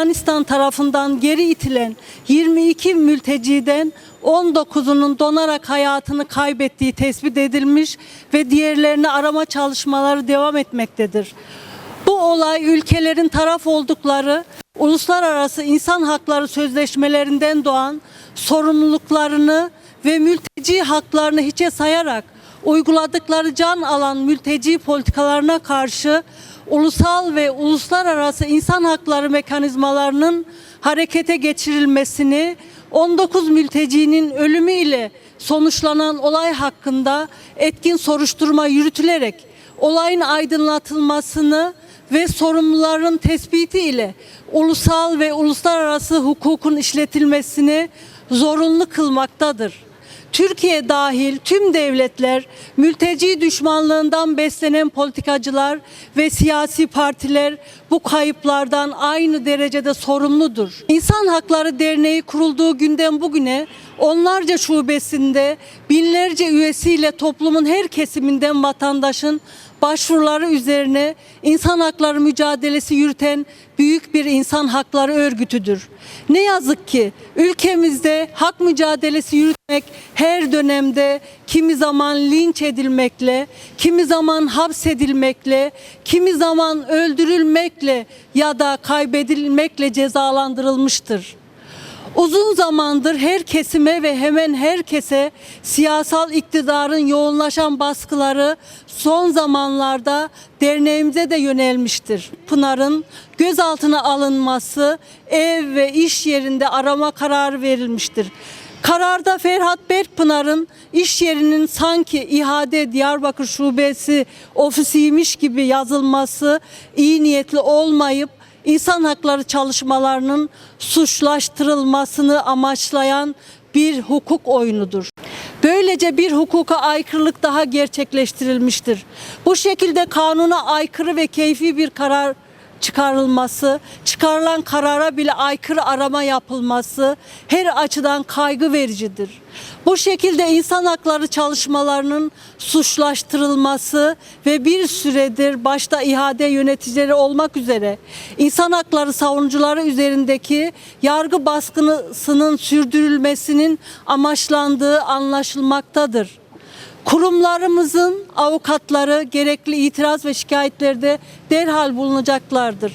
Yunanistan tarafından geri itilen 22 mülteciden 19'unun donarak hayatını kaybettiği tespit edilmiş ve diğerlerini arama çalışmaları devam etmektedir. Bu olay ülkelerin taraf oldukları uluslararası insan hakları sözleşmelerinden doğan sorumluluklarını ve mülteci haklarını hiçe sayarak uyguladıkları can alan mülteci politikalarına karşı ulusal ve uluslararası insan hakları mekanizmalarının harekete geçirilmesini 19 mültecinin ölümü ile sonuçlanan olay hakkında etkin soruşturma yürütülerek olayın aydınlatılmasını ve sorumluların tespiti ile ulusal ve uluslararası hukukun işletilmesini zorunlu kılmaktadır. Türkiye dahil tüm devletler mülteci düşmanlığından beslenen politikacılar ve siyasi partiler bu kayıplardan aynı derecede sorumludur. İnsan Hakları Derneği kurulduğu günden bugüne onlarca şubesinde binlerce üyesiyle toplumun her kesiminden vatandaşın başvuruları üzerine insan hakları mücadelesi yürüten büyük bir insan hakları örgütüdür. Ne yazık ki ülkemizde hak mücadelesi yürütmek her dönemde kimi zaman linç edilmekle, kimi zaman hapsedilmekle, kimi zaman öldürülmekle ya da kaybedilmekle cezalandırılmıştır. Uzun zamandır her kesime ve hemen herkese siyasal iktidarın yoğunlaşan baskıları son zamanlarda derneğimize de yönelmiştir. Pınar'ın gözaltına alınması ev ve iş yerinde arama kararı verilmiştir. Kararda Ferhat Berkpınar'ın iş yerinin sanki İHA'de Diyarbakır Şubesi ofisiymiş gibi yazılması iyi niyetli olmayıp insan hakları çalışmalarının suçlaştırılmasını amaçlayan bir hukuk oyunudur. Böylece bir hukuka aykırılık daha gerçekleştirilmiştir. Bu şekilde kanuna aykırı ve keyfi bir karar çıkarılması, çıkarılan karara bile aykırı arama yapılması her açıdan kaygı vericidir. Bu şekilde insan hakları çalışmalarının suçlaştırılması ve bir süredir başta ihade yöneticileri olmak üzere insan hakları savunucuları üzerindeki yargı baskısının sürdürülmesinin amaçlandığı anlaşılmaktadır. Kurumlarımızın avukatları gerekli itiraz ve şikayetlerde derhal bulunacaklardır.